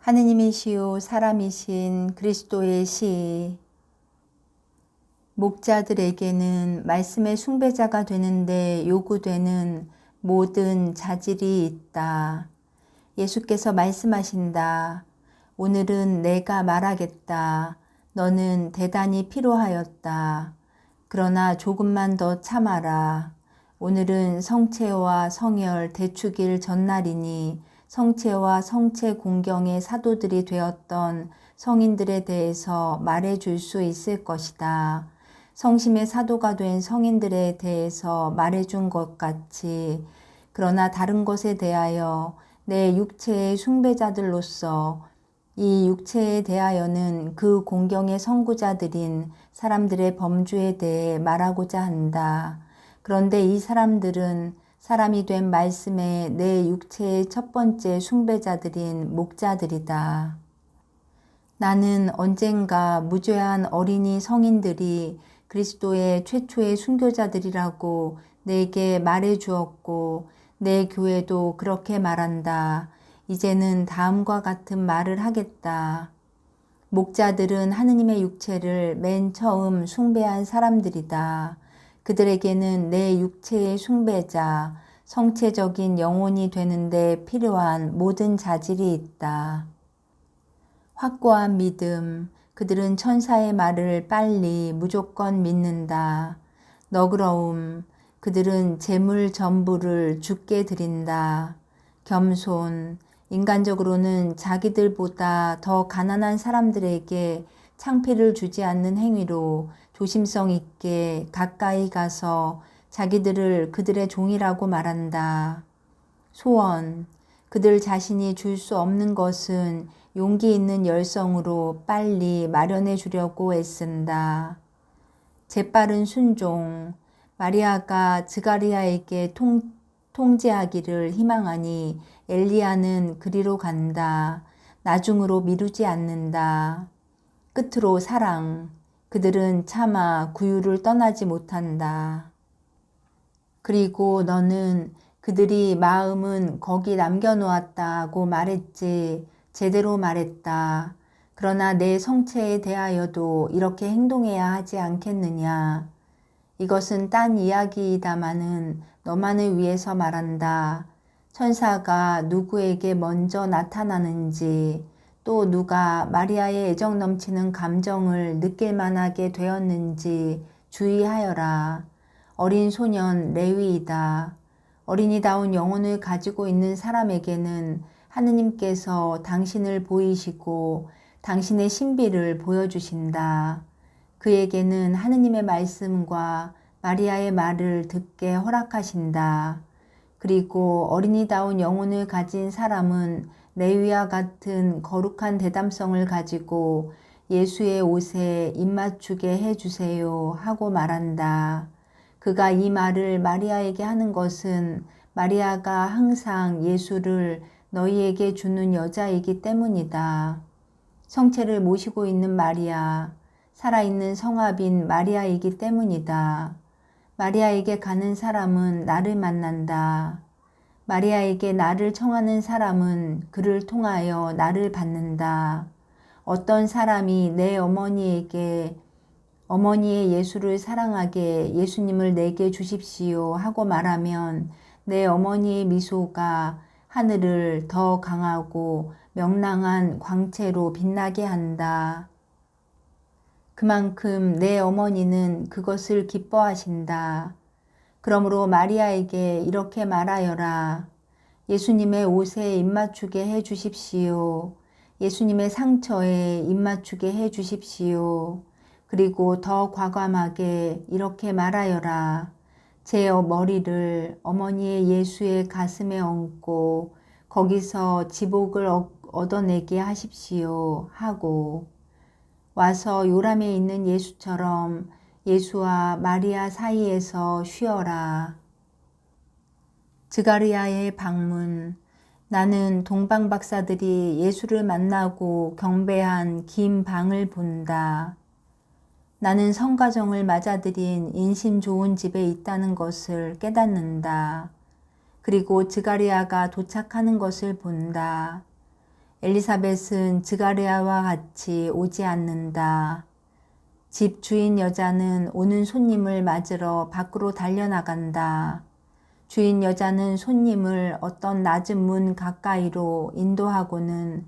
하느님이시요 사람이신 그리스도의 시 목자들에게는 말씀의 숭배자가 되는데 요구되는 모든 자질이 있다. 예수께서 말씀하신다. 오늘은 내가 말하겠다. 너는 대단히 필요하였다. 그러나 조금만 더 참아라. 오늘은 성체와 성혈 대축일 전날이니 성체와 성체 공경의 사도들이 되었던 성인들에 대해서 말해 줄 수 있을 것이다. 성심의 사도가 된 성인들에 대해서 말해 준 것 같이 그러나 다른 것에 대하여 내 육체의 숭배자들로서 이 육체에 대하여는 그 공경의 선구자들인 사람들의 범주에 대해 말하고자 한다. 그런데 이 사람들은 사람이 된 말씀의 내 육체의 첫 번째 숭배자들인 목자들이다. 나는 언젠가 무죄한 어린이 성인들이 그리스도의 최초의 순교자들이라고 내게 말해 주었고 내 교회도 그렇게 말한다. 이제는 다음과 같은 말을 하겠다. 목자들은 하느님의 육체를 맨 처음 숭배한 사람들이다. 그들에게는 내 육체의 숭배자, 성체적인 영혼이 되는데 필요한 모든 자질이 있다. 확고한 믿음, 그들은 천사의 말을 빨리 무조건 믿는다. 너그러움, 그들은 재물 전부를 죽게 드린다. 겸손, 인간적으로는 자기들보다 더 가난한 사람들에게 창피를 주지 않는 행위로 조심성 있게 가까이 가서 자기들을 그들의 종이라고 말한다. 소원, 그들 자신이 줄 수 없는 것은 용기 있는 열성으로 빨리 마련해 주려고 애쓴다. 재빠른 순종, 마리아가 드가리아에게 통, 통제하기를 희망하니 엘리야는 그리로 간다. 나중으로 미루지 않는다. 끝으로 사랑. 그들은 차마 구유를 떠나지 못한다. 그리고 너는 그들이 마음은 거기 남겨놓았다고 말했지 제대로 말했다. 그러나 내 성체에 대하여도 이렇게 행동해야 하지 않겠느냐. 이것은 딴 이야기이다마는 너만을 위해서 말한다. 천사가 누구에게 먼저 나타나는지 또 누가 마리아의 애정 넘치는 감정을 느낄 만하게 되었는지 주의하여라. 어린 소년 레위이다. 어린이다운 영혼을 가지고 있는 사람에게는 하느님께서 당신을 보이시고 당신의 신비를 보여주신다. 그에게는 하느님의 말씀과 마리아의 말을 듣게 허락하신다. 그리고 어린이다운 영혼을 가진 사람은 레위와 같은 거룩한 대담성을 가지고 예수의 옷에 입맞추게 해주세요 하고 말한다. 그가 이 말을 마리아에게 하는 것은 마리아가 항상 예수를 너희에게 주는 여자이기 때문이다. 성체를 모시고 있는 마리아, 살아있는 성합인 마리아이기 때문이다. 마리아에게 가는 사람은 나를 만난다. 마리아에게 나를 청하는 사람은 그를 통하여 나를 받는다. 어떤 사람이 내 어머니에게 어머니의 예수를 사랑하게 예수님을 내게 주십시오 하고 말하면 내 어머니의 미소가 하늘을 더 강하고 명랑한 광채로 빛나게 한다. 그만큼 내 어머니는 그것을 기뻐하신다. 그러므로 마리아에게 이렇게 말하여라. 예수님의 옷에 입맞추게 해 주십시오. 예수님의 상처에 입맞추게 해 주십시오. 그리고 더 과감하게 이렇게 말하여라. 제 머리를 어머니의 예수의 가슴에 얹고 거기서 지복을 얻어내게 하십시오. 하고 와서 요람에 있는 예수처럼 예수와 마리아 사이에서 쉬어라. 즈가리아의 방문. 나는 동방 박사들이 예수를 만나고 경배한 긴 방을 본다. 나는 성가정을 맞아들인 인심 좋은 집에 있다는 것을 깨닫는다. 그리고 즈가리아가 도착하는 것을 본다. 엘리사벳은 드가리아와 같이 오지 않는다. 집 주인 여자는 오는 손님을 맞으러 밖으로 달려나간다. 주인 여자는 손님을 어떤 낮은 문 가까이로 인도하고는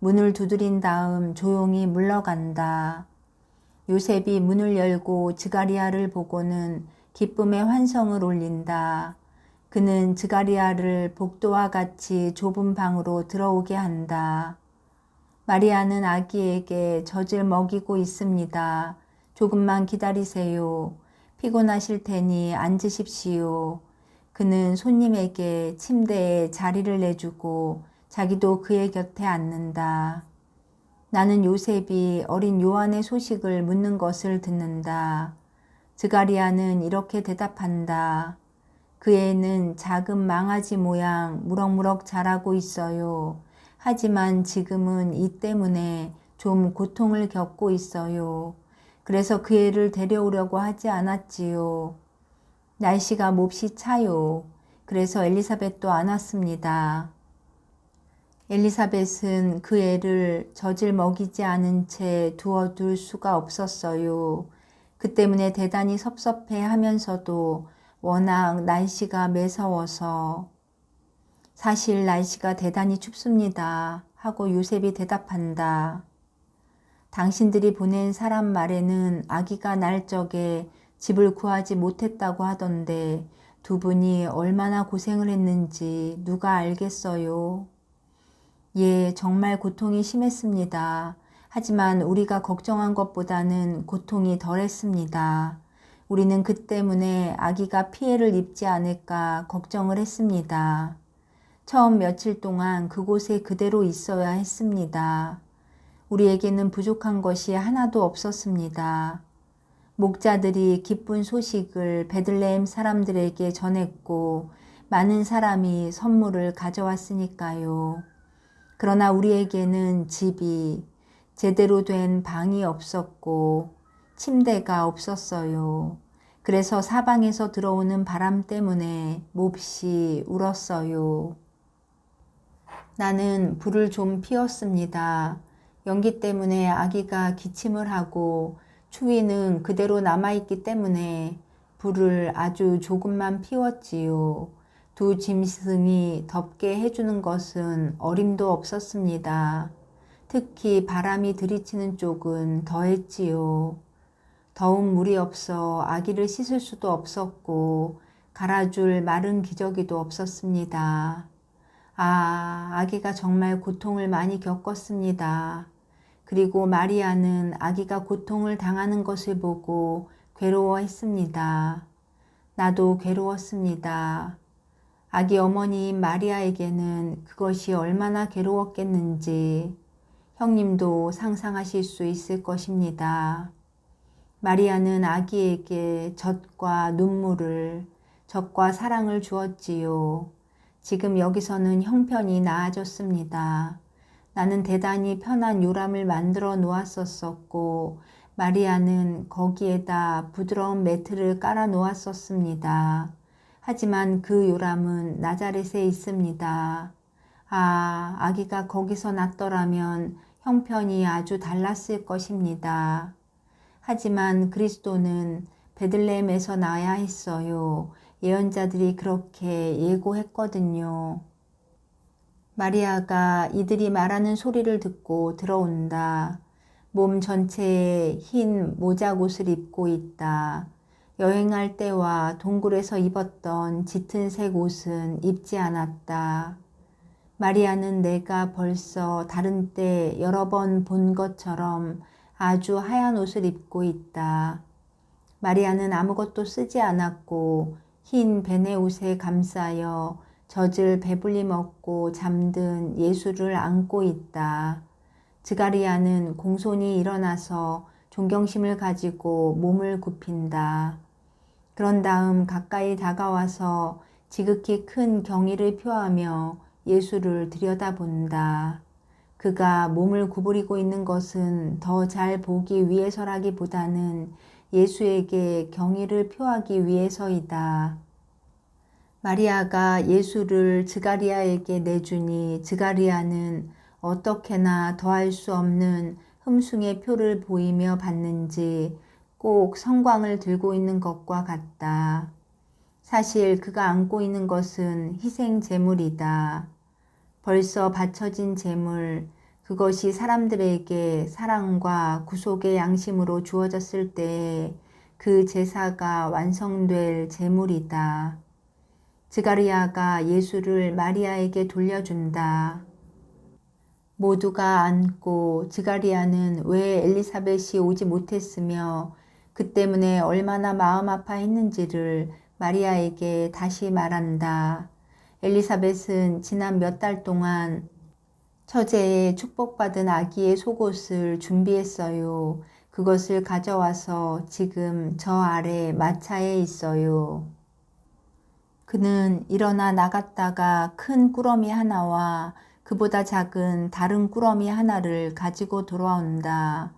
문을 두드린 다음 조용히 물러간다. 요셉이 문을 열고 드가리아를 보고는 기쁨의 환성을 올린다. 그는 드가리아를 복도와 같이 좁은 방으로 들어오게 한다. 마리아는 아기에게 젖을 먹이고 있습니다. 조금만 기다리세요. 피곤하실 테니 앉으십시오. 그는 손님에게 침대에 자리를 내주고 자기도 그의 곁에 앉는다. 나는 요셉이 어린 요한의 소식을 묻는 것을 듣는다. 드가리아는 이렇게 대답한다. 그 애는 작은 망아지 모양 무럭무럭 자라고 있어요. 하지만 지금은 이 때문에 좀 고통을 겪고 있어요. 그래서 그 애를 데려오려고 하지 않았지요. 날씨가 몹시 차요. 그래서 엘리사벳도 안 왔습니다. 엘리사벳은 그 애를 젖을 먹이지 않은 채 두어둘 수가 없었어요. 그 때문에 대단히 섭섭해 하면서도 워낙 날씨가 매서워서 사실 날씨가 대단히 춥습니다. 하고 요셉이 대답한다. 당신들이 보낸 사람 말에는 아기가 날 적에 집을 구하지 못했다고 하던데 두 분이 얼마나 고생을 했는지 누가 알겠어요. 예, 정말 고통이 심했습니다. 하지만 우리가 걱정한 것보다는 고통이 덜했습니다. 우리는 그 때문에 아기가 피해를 입지 않을까 걱정을 했습니다. 처음 며칠 동안 그곳에 그대로 있어야 했습니다. 우리에게는 부족한 것이 하나도 없었습니다. 목자들이 기쁜 소식을 베들레헴 사람들에게 전했고 많은 사람이 선물을 가져왔으니까요. 그러나 우리에게는 집이 제대로 된 방이 없었고 침대가 없었어요. 그래서 사방에서 들어오는 바람 때문에 몹시 울었어요. 나는 불을 좀 피웠습니다. 연기 때문에 아기가 기침을 하고 추위는 그대로 남아있기 때문에 불을 아주 조금만 피웠지요. 두 짐승이 덥게 해주는 것은 어림도 없었습니다. 특히 바람이 들이치는 쪽은 더했지요. 더운 물이 없어 아기를 씻을 수도 없었고 갈아줄 마른 기저귀도 없었습니다. 아, 아기가 정말 고통을 많이 겪었습니다. 그리고 마리아는 아기가 고통을 당하는 것을 보고 괴로워했습니다. 나도 괴로웠습니다. 아기 어머니인 마리아에게는 그것이 얼마나 괴로웠겠는지 형님도 상상하실 수 있을 것입니다. 마리아는 아기에게 젖과 눈물을, 젖과 사랑을 주었지요. 지금 여기서는 형편이 나아졌습니다. 나는 대단히 편한 요람을 만들어 놓았었었고, 마리아는 거기에다 부드러운 매트를 깔아 놓았었습니다. 하지만 그 요람은 나자렛에 있습니다. 아, 아기가 거기서 났더라면 형편이 아주 달랐을 것입니다. 하지만 그리스도는 베들레헴에서 나야 했어요. 예언자들이 그렇게 예고했거든요. 마리아가 이들이 말하는 소리를 듣고 들어온다. 몸 전체에 흰 모자옷을 입고 있다. 여행할 때와 동굴에서 입었던 짙은 색 옷은 입지 않았다. 마리아는 내가 벌써 다른 때 여러 번 본 것처럼 아주 하얀 옷을 입고 있다. 마리아는 아무것도 쓰지 않았고 흰 베네 옷에 감싸여 젖을 배불리 먹고 잠든 예수를 안고 있다. 드가리아는 공손히 일어나서 존경심을 가지고 몸을 굽힌다. 그런 다음 가까이 다가와서 지극히 큰 경의를 표하며 예수를 들여다본다. 그가 몸을 구부리고 있는 것은 더 잘 보기 위해서라기보다는 예수에게 경의를 표하기 위해서이다. 마리아가 예수를 즈가리아에게 내주니 즈가리아는 어떻게나 더할 수 없는 흠숭의 표를 보이며 받는지 꼭 성광을 들고 있는 것과 같다. 사실 그가 안고 있는 것은 희생 제물이다. 벌써 바쳐진 제물, 그것이 사람들에게 사랑과 구속의 양심으로 주어졌을 때그 제사가 완성될 제물이다. 드가리아가 예수를 마리아에게 돌려준다. 모두가 안고 드가리아는 왜 엘리사벳이 오지 못했으며 그 때문에 얼마나 마음 아파했는지를 마리아에게 다시 말한다. 엘리사벳은 지난 몇 달 동안 처제의 축복받은 아기의 속옷을 준비했어요. 그것을 가져와서 지금 저 아래 마차에 있어요. 그는 일어나 나갔다가 큰 꾸러미 하나와 그보다 작은 다른 꾸러미 하나를 가지고 돌아온다.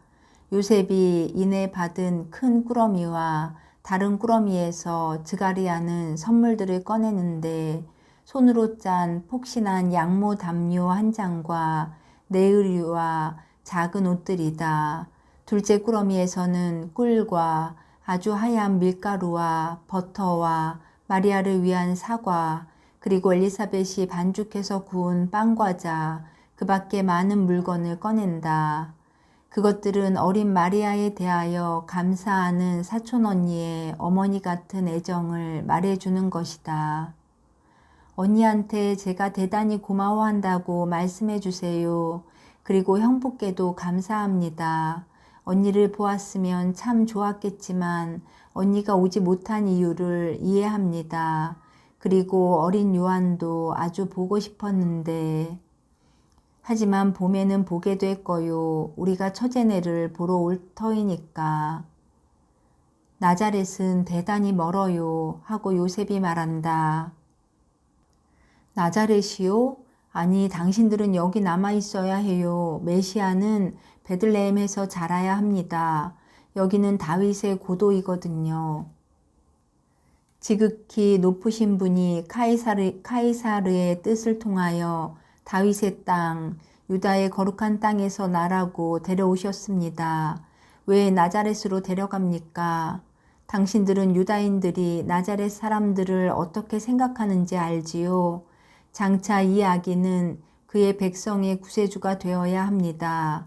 요셉이 이내 받은 큰 꾸러미와 다른 꾸러미에서 드가리아는 선물들을 꺼내는데 손으로 짠 폭신한 양모 담요 한 장과 내의류와 작은 옷들이다. 둘째 꾸러미에서는 꿀과 아주 하얀 밀가루와 버터와 마리아를 위한 사과, 그리고 엘리사벳이 반죽해서 구운 빵과자, 그 밖에 많은 물건을 꺼낸다. 그것들은 어린 마리아에 대하여 감사하는 사촌 언니의 어머니 같은 애정을 말해주는 것이다. 언니한테 제가 대단히 고마워한다고 말씀해 주세요. 그리고 형부께도 감사합니다. 언니를 보았으면 참 좋았겠지만 언니가 오지 못한 이유를 이해합니다. 그리고 어린 요한도 아주 보고 싶었는데 하지만 봄에는 보게 될 거요. 우리가 처제네를 보러 올 터이니까. 나자렛은 대단히 멀어요. 하고 요셉이 말한다. 나자렛이요? 아니, 당신들은 여기 남아 있어야 해요. 메시아는 베들레헴에서 자라야 합니다. 여기는 다윗의 고도이거든요. 지극히 높으신 분이 카이사르, 카이사르의 뜻을 통하여 다윗의 땅, 유다의 거룩한 땅에서 나라고 데려오셨습니다. 왜 나자렛으로 데려갑니까? 당신들은 유다인들이 나자렛 사람들을 어떻게 생각하는지 알지요? 장차 이 아기는 그의 백성의 구세주가 되어야 합니다.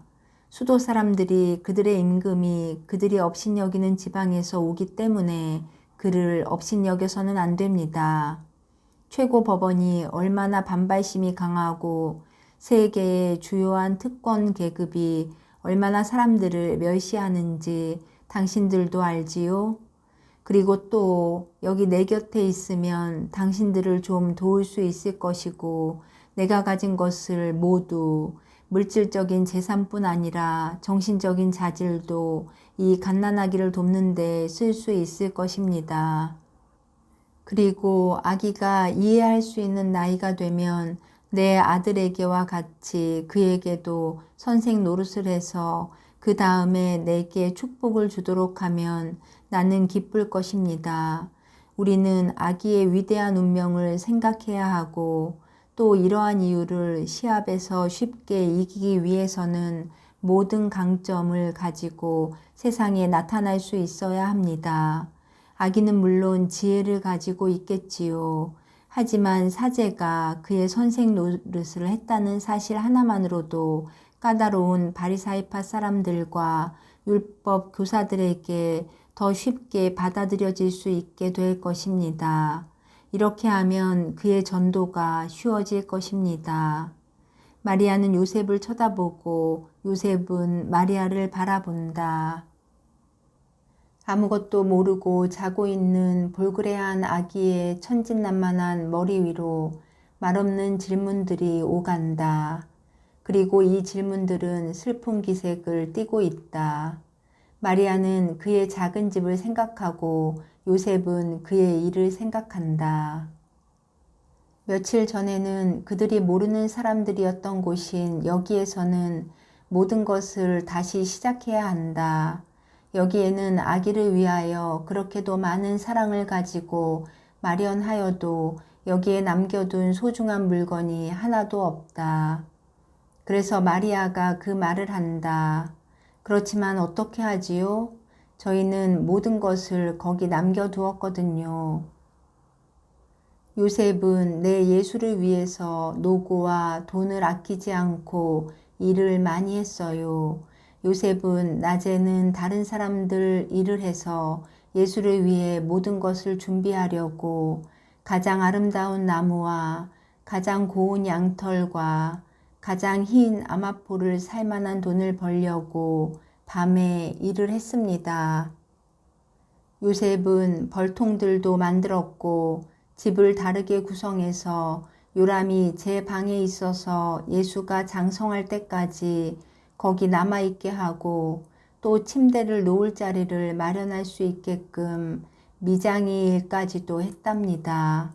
수도 사람들이 그들의 임금이 그들이 업신여기는 지방에서 오기 때문에 그를 업신여겨서는 안 됩니다. 최고 법원이 얼마나 반발심이 강하고 세계의 주요한 특권 계급이 얼마나 사람들을 멸시하는지 당신들도 알지요? 그리고 또 여기 내 곁에 있으면 당신들을 좀 도울 수 있을 것이고 내가 가진 것을 모두 물질적인 재산뿐 아니라 정신적인 자질도 이 갓난아기를 돕는데 쓸 수 있을 것입니다. 그리고 아기가 이해할 수 있는 나이가 되면 내 아들에게와 같이 그에게도 선생 노릇을 해서 그 다음에 내게 축복을 주도록 하면 나는 기쁠 것입니다. 우리는 아기의 위대한 운명을 생각해야 하고 또 이러한 이유를 시합에서 쉽게 이기기 위해서는 모든 강점을 가지고 세상에 나타날 수 있어야 합니다. 아기는 물론 지혜를 가지고 있겠지요. 하지만 사제가 그의 선생 노릇을 했다는 사실 하나만으로도 까다로운 바리사이파 사람들과 율법 교사들에게 더 쉽게 받아들여질 수 있게 될 것입니다. 이렇게 하면 그의 전도가 쉬워질 것입니다. 마리아는 요셉을 쳐다보고 요셉은 마리아를 바라본다. 아무것도 모르고 자고 있는 볼그레한 아기의 천진난만한 머리 위로 말없는 질문들이 오간다. 그리고 이 질문들은 슬픈 기색을 띠고 있다. 마리아는 그의 작은 집을 생각하고 요셉은 그의 일을 생각한다. 며칠 전에는 그들이 모르는 사람들이었던 곳인 여기에서는 모든 것을 다시 시작해야 한다. 여기에는 아기를 위하여 그렇게도 많은 사랑을 가지고 마련하여도 여기에 남겨둔 소중한 물건이 하나도 없다. 그래서 마리아가 그 말을 한다. 그렇지만 어떻게 하지요? 저희는 모든 것을 거기 남겨두었거든요. 요셉은 내 예수를 위해서 노고와 돈을 아끼지 않고 일을 많이 했어요. 요셉은 낮에는 다른 사람들 일을 해서 예수를 위해 모든 것을 준비하려고 가장 아름다운 나무와 가장 고운 양털과 가장 흰 아마포를 살 만한 돈을 벌려고 밤에 일을 했습니다. 요셉은 벌통들도 만들었고 집을 다르게 구성해서 요람이 제 방에 있어서 예수가 장성할 때까지 거기 남아있게 하고 또 침대를 놓을 자리를 마련할 수 있게끔 미장이 일까지도 했답니다.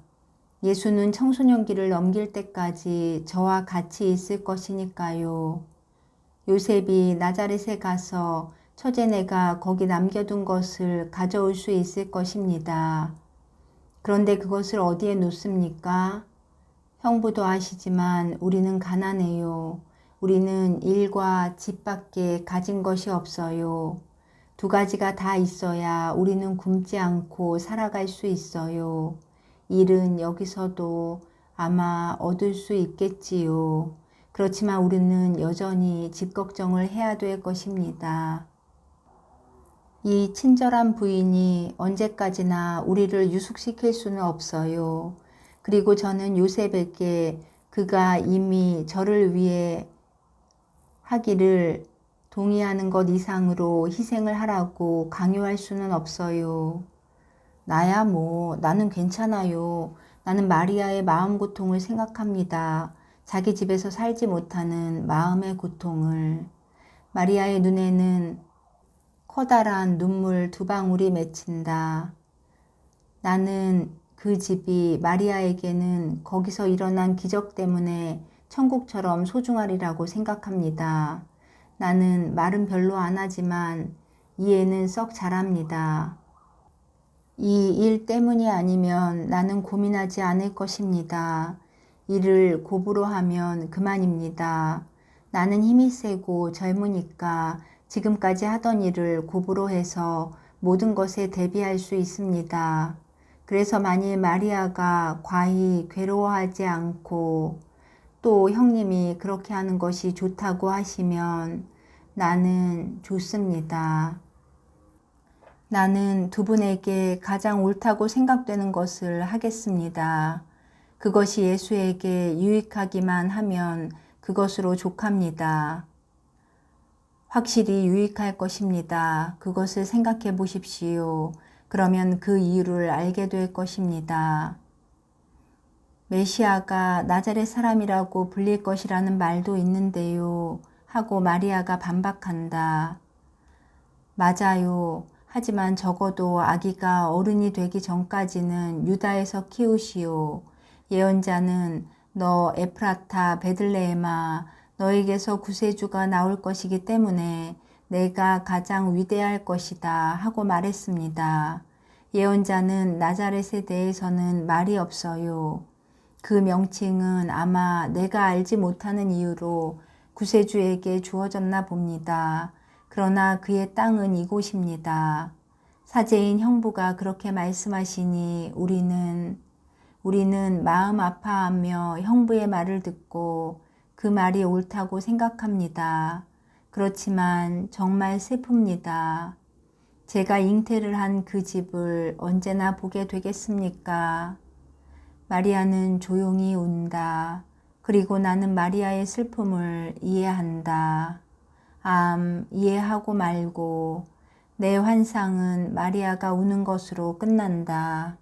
예수는 청소년기를 넘길 때까지 저와 같이 있을 것이니까요. 요셉이 나자렛에 가서 처제네가 거기 남겨둔 것을 가져올 수 있을 것입니다. 그런데 그것을 어디에 놓습니까? 형부도 아시지만 우리는 가난해요. 우리는 일과 집 밖에 가진 것이 없어요. 두 가지가 다 있어야 우리는 굶지 않고 살아갈 수 있어요. 일은 여기서도 아마 얻을 수 있겠지요. 그렇지만 우리는 여전히 집 걱정을 해야 될 것입니다. 이 친절한 부인이 언제까지나 우리를 유숙시킬 수는 없어요. 그리고 저는 요셉에게 그가 이미 저를 위해 하기를 동의하는 것 이상으로 희생을 하라고 강요할 수는 없어요. 나야 뭐, 나는 괜찮아요. 나는 마리아의 마음 고통을 생각합니다. 자기 집에서 살지 못하는 마음의 고통을. 마리아의 눈에는 커다란 눈물 두 방울이 맺힌다. 나는 그 집이 마리아에게는 거기서 일어난 기적 때문에 천국처럼 소중하리라고 생각합니다. 나는 말은 별로 안 하지만 이해는 썩 잘합니다. 이 일 때문이 아니면 나는 고민하지 않을 것입니다. 일을 고부로 하면 그만입니다. 나는 힘이 세고 젊으니까 지금까지 하던 일을 고부로 해서 모든 것에 대비할 수 있습니다. 그래서 만일 마리아가 과히 괴로워하지 않고 또 형님이 그렇게 하는 것이 좋다고 하시면 나는 좋습니다. 나는 두 분에게 가장 옳다고 생각되는 것을 하겠습니다. 그것이 예수에게 유익하기만 하면 그것으로 족합니다. 확실히 유익할 것입니다. 그것을 생각해 보십시오. 그러면 그 이유를 알게 될 것입니다. 메시아가 나자렛 사람이라고 불릴 것이라는 말도 있는데요. 하고 마리아가 반박한다. 맞아요. 하지만 적어도 아기가 어른이 되기 전까지는 유다에서 키우시오. 예언자는 너 에프라타 베들레헴아 너에게서 구세주가 나올 것이기 때문에 내가 가장 위대할 것이다 하고 말했습니다. 예언자는 나자렛에 대해서는 말이 없어요. 그 명칭은 아마 내가 알지 못하는 이유로 구세주에게 주어졌나 봅니다. 그러나 그의 땅은 이곳입니다. 사제인 형부가 그렇게 말씀하시니 우리는 우리는 마음 아파하며 형부의 말을 듣고 그 말이 옳다고 생각합니다. 그렇지만 정말 슬픕니다. 제가 잉태를 한 그 집을 언제나 보게 되겠습니까? 마리아는 조용히 운다. 그리고 나는 마리아의 슬픔을 이해한다. 암, 이해하고 말고 내 환상은 마리아가 우는 것으로 끝난다.